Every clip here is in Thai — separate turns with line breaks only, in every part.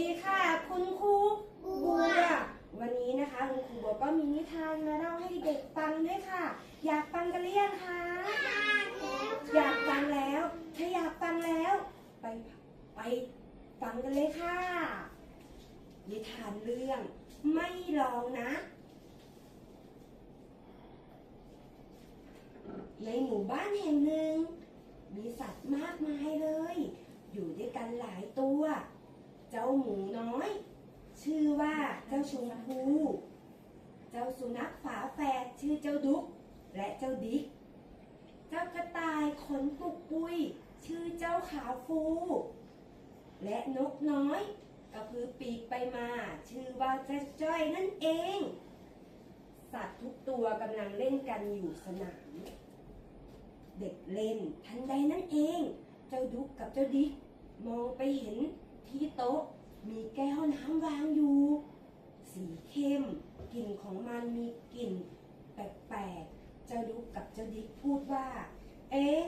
ดีค่ะ คุณครูบัว วันนี้นะคะคุณครูบัวก็มีนิทานมาเล่าให้เด็กฟังด้วยค่ะ อยากฟังกันหรือยังคะอยากฟังแล้วถ้าอยากฟังแล้ว ไปไปฟังกันเลยค่ะ นิทานเรื่องไม่ลองนะ ในหมู่บ้านแห่งหนึ่ง มีสัตว์มากมายเลย อยู่ด้วยกันหลายตัว เจ้าหมูน้อย ชื่อว่าเจ้าชมพู เจ้าสุนัขฝาแฝดชื่อเจ้าดุ๊กและเจ้าดิ๊ก เจ้ากระต่ายขนปุกปุย ชื่อเจ้าขาวฟู และนกน้อยกระพือปีกไปมา ชื่อว่าเจ้าจ้อยนั่นเอง สัตว์ทุกตัวกำลังเล่นกันอยู่สนาม เด็กเล่นทันใดนั่นเอง เจ้าดุ๊กกับเจ้าดิ๊กมองไปเห็น ที่โต๊ะ มีแก้วน้ำวางอยู่ สีเข้ม กลิ่นของมันมีกลิ่น แปลกๆ เจ้าดุกกับเจ้าดิกพูดว่า เอ๊ะ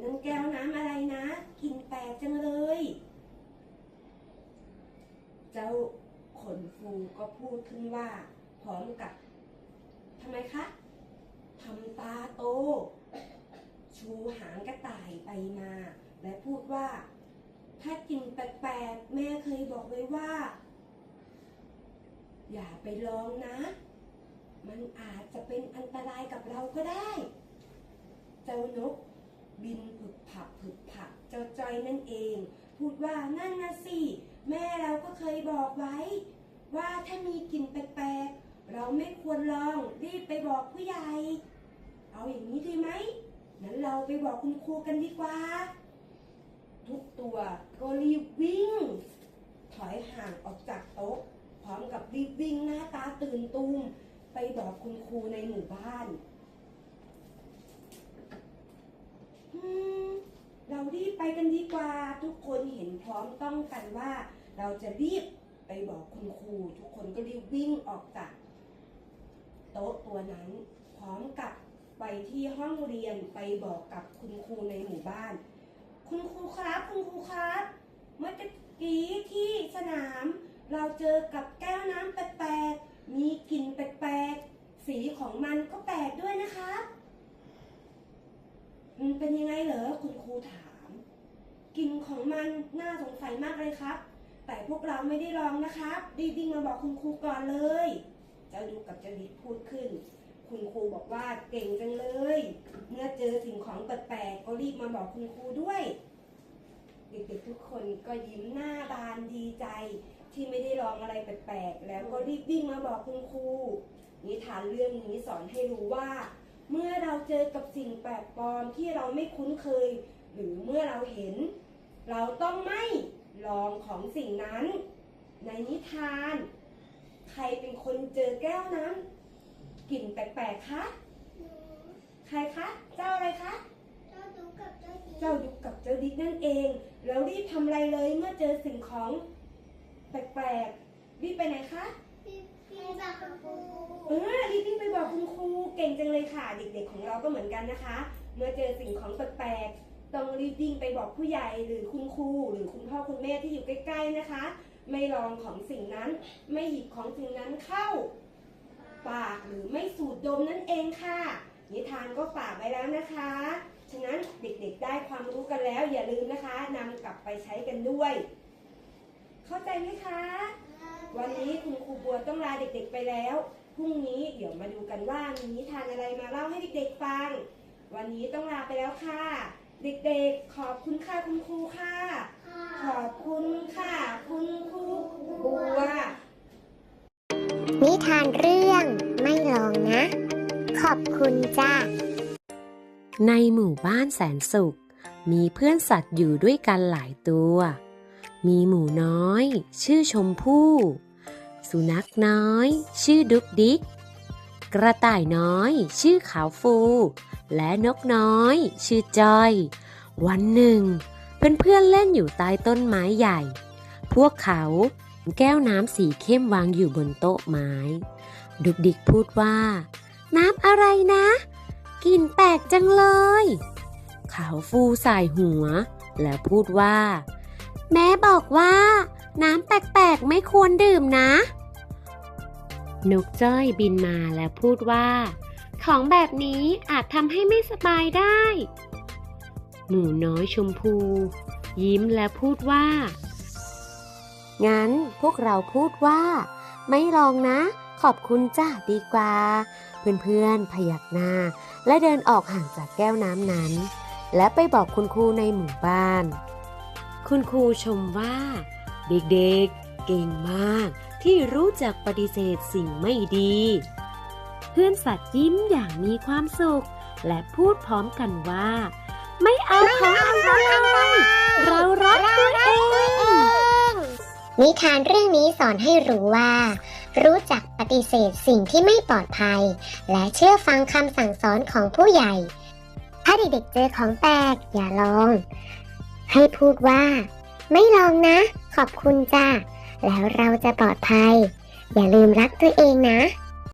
นั่นแก้วน้ำอะไรนะ กลิ่นแปลกจังเลย เจ้าขนฟูก็พูดขึ้นว่า พร้อมกับทำไมคะทำตาโต ชูหางกระต่ายไปมา และพูดว่า ถ้ากลิ่นแปลกๆ แม่เคยบอกไว้ว่า อย่าไปลองนะ มันอาจจะเป็นอันตรายกับเราก็ได้ เจ้านก บินผึบผับผึบผับเจ้าจอยนั่นเอง พูดว่านั่นนะสิ แม่เราก็เคยบอกไว้ ว่าถ้ามีกลิ่นแปลกๆ เราไม่ควรลองรีบไปบอกผู้ใหญ่ เอาอย่างนี้ดีไหมงั้นเราไปบอกคุณครูกันดีกว่า ทุกตัว ก็รีบวิ่ง ถอยห่างออกจากโต๊ะ พร้อมกับรีบวิ่งหน้าตาตื่นตูมไปบอกคุณครูในหมู่บ้านเรารีบไปกันดีกว่าทุกคนเห็นพร้อมต้องกันว่า เราจะรีบไปบอกคุณครู ทุกคนก็รีบวิ่งออกจากโต๊ะตัวนั้น พร้อมกับไปที่ห้องเรียนไปบอกกับคุณครูในหมู่บ้าน คุณครูครับคุณครูครับ เมื่อกี้ที่สนาม เราเจอกับแก้วน้ำแปลกๆมีกลิ่นแปลกๆสีของมันก็แปลกด้วยนะครับอืมเป็นยังไงเหรอคุณครูถามกลิ่นของมันน่าสงสัยมากเลยครับ แต่พวกเราไม่ได้ลองนะครับรีบวิ่งมาบอกคุณครูก่อนเลย เจ้าดูกับเจ้าดิกพูดขึ้น คุณครูบอกว่าเก่งจังเลย เมื่อเจอสิ่งของแปลกๆก็รีบมาบอกคุณครูด้วย เด็กๆทุกคนก็ยิ้มหน้าบานดีใจ ที่ไม่ได้ลองอะไรแปลกๆแล้วก็รีบวิ่งมาบอกคุณครูนิทานเรื่องนี้สอนให้รู้ว่า เมื่อเราเจอกับสิ่งแปลกปลอมที่เราไม่คุ้นเคย หรือเมื่อเราเห็น เราต้องไม่ลองของสิ่งนั้น ในนิทาน ใครเป็นคนเจอแก้วน้ำ กลิ่นแปลกๆ คะ ใครคะ เจ้าอะไรคะเจ้ายุกกับเจ้าดิกนั่นเอง แล้วรีบทำอะไรเลยเมื่อเจอสิ่งของแปลกๆ รีบไปไหนคะเออรีบวิ่งไปบอกคุณครูเก่งจังเลยค่ะ เด็กๆของเราก็เหมือนกันนะคะ เมื่อเจอสิ่งของแปลกๆต้องรีบวิ่งไปบอกผู้ใหญ่หรือคุณครูหรือคุณพ่อคุณแม่ที่อยู่ใกล้ๆนะคะ ไม่ลองของสิ่งนั้น ไม่หยิบของสิ่งนั้นเข้า ปากหรือไม่สูดดมนั่นเองค่ะ นิทานก็ฝากไว้แล้วนะคะ ฉะนั้นเด็กๆได้ความรู้กันแล้ว อย่าลืมนะคะนำกลับไปใช้กันด้วย เข้าใจไหมคะ วันนี้คุณครูบัวต้องลาเด็กๆไปแล้ว พรุ่งนี้เดี๋ยวมาดูกันว่ามีนิทานอะไรมาเล่าให้เด็กๆฟัง วันนี้ต้องลาไปแล้วค่ะ เด็กๆ ขอบคุณค่ะคุณครูค่ะ ขอบคุณค่ะ คุณครูบัว
นิทานเรื่อง องนะ ขอบคุณจ้า
ในหมู่บ้านแสนสุข มีเพื่อนสัตว์อยู่ด้วยกันหลายตัว มีหมูน้อย ชื่อชมพู่ สุนัขน้อย ชื่อดุกดิก กระต่ายน้อย ชื่อขาวฟู และนกน้อย ชื่อจอย วันหนึ่งเพื่อนๆเล่นอยู่ใต้ต้นไม้ใหญ่ พวกเขาแก้วน้ำสีเข้มวางอยู่บนโต๊ะไม้ ดุกดิกพูดว่า น้ำอะไรนะ กลิ่นแปลกจังเลย ขาวฟูสายหัว แล้วพูดว่า แม่บอกว่า น้ำแปลกๆไม่ควรดื่มนะนกจ้อยบินมาและพูดว่า ของแบบนี้อาจทำให้ไม่สบายได้ หมูน้อยชมพู ยิ้มและพูดว่า งั้นพวกเราพูดว่า ไม่ลองนะ ขอบคุณจ้าดีกว่า เพื่อนๆพยักหน้า และเดินออกห่างจากแก้วน้ำนั้น และไปบอกคุณครูในหมู่บ้าน คุณครูชมว่า เด็กๆ เก่งมาก ที่รู้จักปฏิเสธสิ่งไม่ดี เพื่อนสัตว์ยิ้มอย่างมีความสุข และพูดพร้อมกันว่า ไม่เอาของอะไรเรารักตัวเอง
นิทานเรื่องนี้สอนให้รู้ว่า รู้จักปฏิเสธสิ่งที่ไม่ปลอดภัย และเชื่อฟังคำสั่งสอนของผู้ใหญ่ ถ้าเด็กๆเจอของแปลกอย่าลอง ให้พูดว่า ไม่ลองนะ ขอบคุณจ้าแล้วเราจะปลอดภัย อย่าลืมรักตัวเองนะ